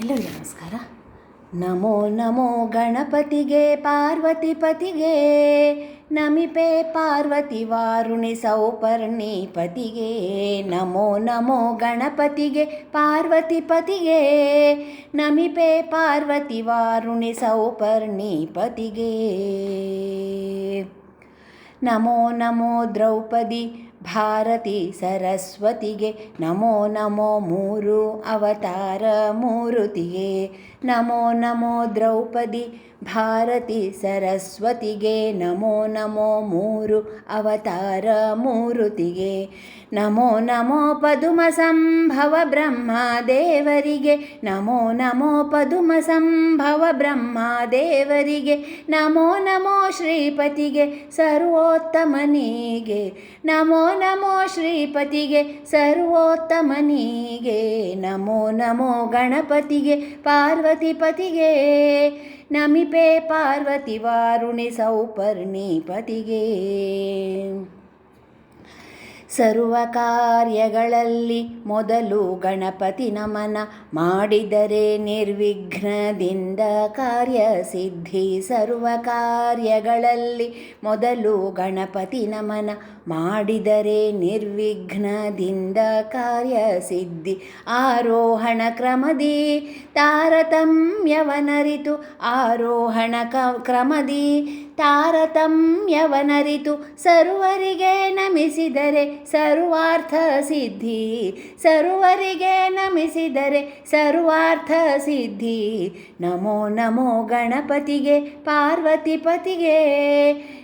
ಎಲ್ಲರಿಗೂ ನಮಸ್ಕಾರ. ನಮೋ ನಮೋ ಗಣಪತಿಗೆ, ಪಾರ್ವತಿ ಪತಿಗೆ, ನಮಿಪೆ ಪಾರ್ವತಿ ವಾರುಣಿ ಸೌಪರ್ಣಿ ಪತಿಗೆ, ನಮೋ ನಮೋ ಗಣಪತಿಗೆ, ಪಾರ್ವತಿ ಪತಿಗೆ, ನಮಿಪೆ ಪಾರ್ವತಿ ವಾರುಣಿ ಸೌಪರ್ಣಿ ಪತಿಗೆ. ನಮೋ ನಮೋ ದ್ರೌಪದಿ ಭಾರತಿ ಸರಸ್ವತಿಗೆ ನಮೋ ನಮೋ ಮೂರು ಅವತಾರ ಮೂರುತಿಗೆ. ನಮೋ ನಮೋ ದ್ರೌಪದಿ ಭಾರತಿ ಸರಸ್ವತಿಗೆ ನಮೋ ನಮೋ ಮೂರು ಅವತಾರ ಮೂರುತಿಗೆ. ನಮೋ ನಮೋ ಪದುಮ ಸಂಭವ ಬ್ರಹ್ಮ ದೇವರಿಗೆ ನಮೋ ನಮೋ ಪದುಮ ಸಂಭವ ಬ್ರಹ್ಮ ದೇವರಿಗೆ ನಮೋ ನಮೋ ಶ್ರೀಪತಿಗೆ ಸರ್ವೋತ್ತಮನಿಗೆ. ನಮೋ ನಮೋ ಶ್ರೀಪತಿಗೆ ಸರ್ವೋತ್ತಮನಿಗೆ. ನಮೋ ನಮೋ ಗಣಪತಿಗೆ ಪಾರ್ವತಿಪತಿಗೆ. ನಮಿಪೇ ಪಾರ್ವತಿ ವಾರುಣಿ ಸೌಪರ್ಣಿ ಸರ್ವ ಕಾರ್ಯಗಳಲ್ಲಿ ಮೊದಲು ಗಣಪತಿ ನಮನ ಮಾಡಿದರೆ ನಿರ್ವಿಘ್ನದಿಂದ ಕಾರ್ಯ ಸಿದ್ಧಿ ಸರ್ವ ಕಾರ್ಯಗಳಲ್ಲಿ ಮೊದಲು ಗಣಪತಿ ನಮನ ಮಾಡಿದರೆ ನಿರ್ವಿಘ್ನದಿಂದ ಕಾರ್ಯ ಸಿದ್ಧಿ ಆರೋಹಣ ಕ್ರಮದಿ ತಾರತಮ್ಯವನರಿತು ಆರೋಹಣ ಕ್ರಮದಿ ತಾರತಮ್ಯವನರಿತು ಸರ್ವರಿಗೆ ನಮಿಸಿದರೆ ಸರ್ವಾರ್ಥ ಸಿದ್ಧಿ. ಸರ್ವರಿಗೆ ನಮಿಸಿದರೆ ಸರ್ವಾರ್ಥ ಸಿದ್ಧಿ. ನಮೋ ನಮೋ ಗಣಪತಿಗೆ, ಪಾರ್ವತಿ ಪತಿಗೆ.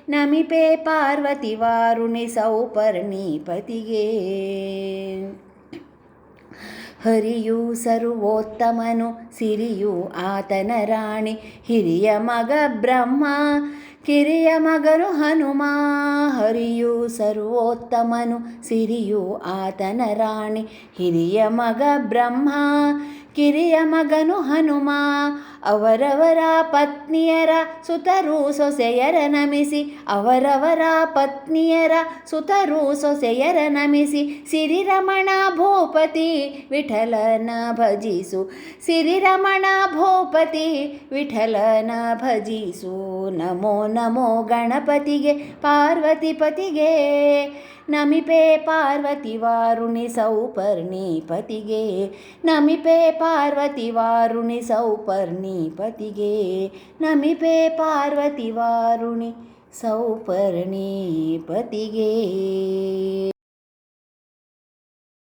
ನಮಿಪೆ ಪಾರ್ವತಿ ವಾರುಣಿ ಸೌಪರ್ಣಿ ಪತಿಗೆ. ಹರಿಯು ಸರ್ವೋತ್ತಮನು, ಸಿರಿಯು ಆತನ ರಾಣಿ, ಹಿರಿಯ ಮಗ ಬ್ರಹ್ಮ. ಕಿರಿಯ ಮಗನು ಹನುಮ, ಹರಿಯು ಸರ್ವೋತ್ತಮನು, ಸಿರಿಯು ಆತನ ರಾಣಿ. ಹಿರಿಯ ಮಗ ಬ್ರಹ್ಮ, ಕಿರಿಯ ಮಗನು ಹನುಮ, ಅವರವರ ಪತ್ನಿಯರ ಸುತರು ಸೊಸೆಯರ ನಮಿಸಿ. ಅವರವರ ಪತ್ನಿಯರ ಸುತರು ಸೊಸೆಯರ ನಮಿಸಿ. ಸಿರಿರಮಣ ಭೂಪತಿ ವಿಠಲನ ಭಜಿಸು. ಸಿರಿರಮಣ ಭೂಪತಿ ವಿಠಲನ ಭಜಿಸು. ನಮೋ ನಮೋ ಗಣಪತಿಗೆ, ಪಾರ್ವತಿ ಪತಿಗೆ. ನಮಿಪೆ ಪಾರ್ವತಿ ವಾರುಣಿ ಸೌಪರ್ಣಿ ಪತಿಗೆ. ನಮಿಪೆ ಪಾರ್ವತಿ ವಾರುಣಿ ಸೌಪರ್ಣಿ ಪತಿಗೆ. ನಮಿಪೆ ಪಾರ್ವತಿ ವಾರುಣಿ ಸೌಪರ್ಣಿ ಪತಿಗೆ.